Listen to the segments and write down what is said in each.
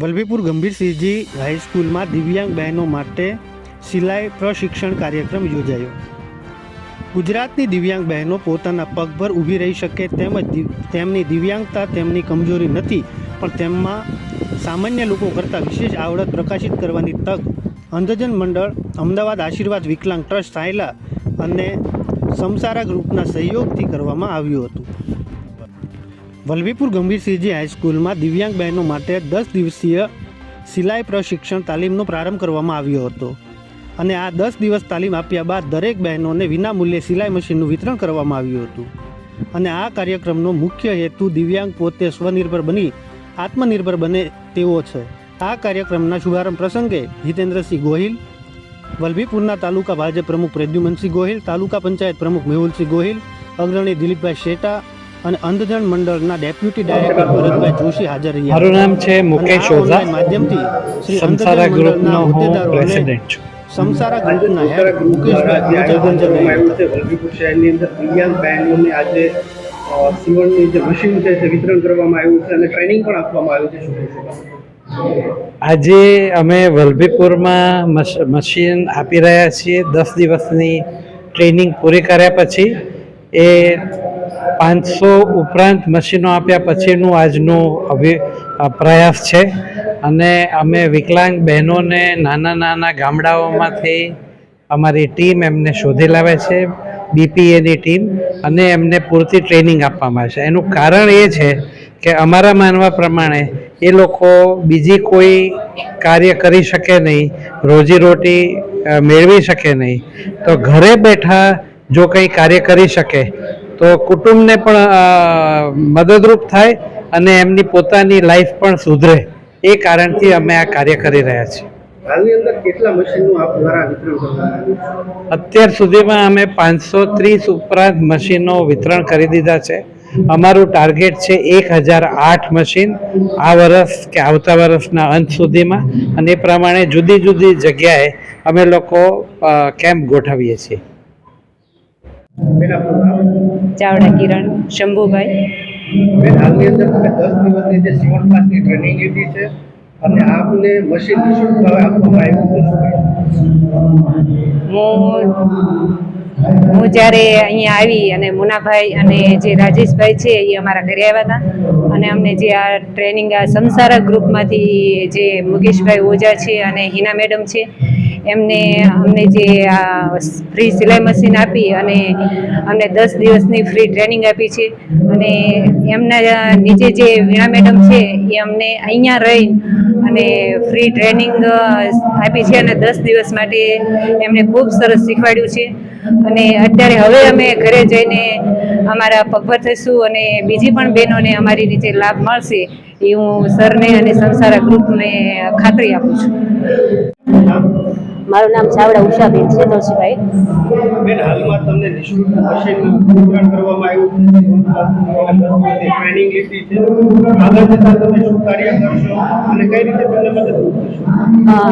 વલભીપુર ગંભીરસિંહજી હાઈસ્કૂલમાં દિવ્યાંગ બહેનો માટે સિલાઈ પ્રશિક્ષણ કાર્યક્રમ યોજાયો. ગુજરાતની દિવ્યાંગ બહેનો પોતાના પગભર ઊભી રહી શકે તેમજ તેમની દિવ્યાંગતા તેમની કમજોરી નથી, પણ તેમાં સામાન્ય લોકો કરતાં વિશેષ આવડત પ્રકાશિત કરવાની તક, અંધજન મંડળ, અમદાવાદ આશીર્વાદ વિકલાંગ ટ્રસ્ટ, સાયલા અને સમસારા ગ્રુપના સહયોગથી કરવામાં આવ્યું હતું. વલભીપુર ગંભીરસિંહજી હાઈસ્કૂલમાં દિવ્યાંગ બહેનો માટે દસ દિવસીય સિલાઈ પ્રશિક્ષણ તાલીમનો પ્રારંભ કરવામાં આવ્યો હતો. અને આ દસ દિવસ તાલીમ આપ્યા બાદ દરેક બહેનોને વિનામૂલ્યે સિલાઈ મશીનનું વિતરણ કરવામાં આવ્યું હતું. અને આ કાર્યક્રમનો મુખ્ય હેતુ દિવ્યાંગ પોતે સ્વનિર્ભર બની, આત્મનિર્ભર બને તેવો છે. આ કાર્યક્રમના શુભારંભ પ્રસંગે જીતેન્દ્રસિંહ ગોહિલ, વલભીપુરના તાલુકા ભાજપ પ્રમુખ પ્રદ્યુમનસિંહ ગોહિલ, તાલુકા પંચાયત પ્રમુખ મેહુલસિંહ ગોહિલ, અગ્રણી દિલીપભાઈ શેટા અને અંધજન મંડળના ડેપ્યુટી ડાયરેક્ટર ભરતભાઈ જોશી હાજર રહ્યા. મારું નામ છે મુકેશ ઓઝા. માધ્યમથી શ્રી અંધજન ગ્રુપનો હું પ્રેસિડેન્ટ છું. સંસારા ગ્રુપના હેડ મુકેશભાઈ હાજર રહ્યા આવ્યું વલભીપુર શહેરની અંદર દિવ્યાંગ બહેનોને આજે સીવણની જે મશીન છે તે વિતરણ કરવામાં આવ્યું છે અને ટ્રેનિંગ પણ આપવામાં આવ્યું છે આજે અમે વલભીપુરમાં મશ- મશીન આપી રહ્યા છીએ. દસ દિવસની ટ્રેનિંગ પૂરી કર્યા પછી એ પાંચસો ઉપરાંત મશીનો આપ્યા પછીનું આજનું અભિ પ્રયાસ છે. અને અમે વિકલાંગ બહેનોને નાના નાના ગામડાઓમાંથી અમારી ટીમ એમને શોધી લાવે છે, બીપીએની ટીમ, અને એમને પૂરતી ટ્રેનિંગ આપવામાં આવે છે. એનું કારણ એ છે કે અમારા માનવા પ્રમાણે એ લોકો બીજી કોઈ કાર્ય કરી શકે નહીં, રોજીરોટી મેળવી શકે નહીં. તો ઘરે બેઠા જો કંઈ કાર્ય કરી શકે તો કુટુંબને પણ મદદરૂપ થાય અને એમની પોતાની લાઈફ પણ સુધરે. એ કારણથી અમે આ કાર્ય કરી રહ્યા છીએ. અત્યાર સુધીમાં અમે પાંચસો ત્રીસ ઉપરાંત મશીનો વિતરણ કરી દીધા છે. અમારું ટાર્ગેટ છે એક હજાર આઠ મશીન આ વર્ષ કે આવતા વર્ષના અંત સુધીમાં. અને એ પ્રમાણે જુદી જુદી જગ્યાએ અમે લોકો કેમ્પ ગોઠવીએ છીએ. ચાવડા કિરણ શંભુભાઈ. બેન હાલની અંદર તમે દસ દિવસની જે સીવણ ક્લાસની ટ્રેનિંગ લીધી છે અને આપને મશીન નિઃશુલ્ક ભાવે આપવામાં આવ્યું છે શું કહેશો હું હું જ્યારે અહીંયા આવી અને મુનાભાઈ અને જે રાજેશભાઈ છે એ અમારા ઘરે આવ્યા હતા. અને અમને જે આ ટ્રેનિંગ આ સંસારા ગ્રુપમાંથી જે મુકેશભાઈ ઓઝા છે અને હિના મેડમ છે એમને અમને જે આ ફ્રી સિલાઈ મશીન આપી અને અમને દસ દિવસની ફ્રી ટ્રેનિંગ આપી છે. અને એમના નીચે જે વીણા મેડમ છે, એ અમને અહીંયા રહી અને ફ્રી ટ્રેનિંગ આપી છે અને દસ દિવસ માટે એમણે ખૂબ સરસ શીખવાડ્યું છે. અને અત્યારે હવે અમે ઘરે જઈને અમારા પગભર થઈશું અને બીજી પણ બહેનોને અમારી રીતે લાભ મળશે એ હું સરને અને સંસારા ગ્રુપને ખાતરી આપું છું. મારું નામ ચાવડા ઉષાબેન છે તુલસીભાઈ. બેન હાલમાં તમને નિઃશુલ્ક મશીનનું વિતરણ કરવામાં આવ્યું છે. સીવણ ક્લાસનું અને દસ દિવસની ટ્રેનિંગ લીધી છે. આગળ જતાં તમે શું કાર્ય કરશો અને કઈ રીતે તમને મદદરૂપ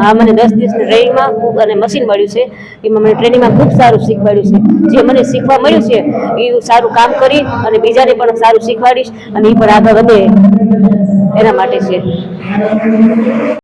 આ મને દસ દિવસની ટ્રેનિંગમાં ખૂબ અને મશીન મળ્યું છે. એમાં મને ટ્રેનિંગમાં ખૂબ સારું શીખવાડ્યું છે. જે મને શીખવા મળ્યું છે એ હું સારું કામ કરી અને બીજાને પણ સારું શીખવાડીશ અને એ પણ આગળ વધે એના માટે છે.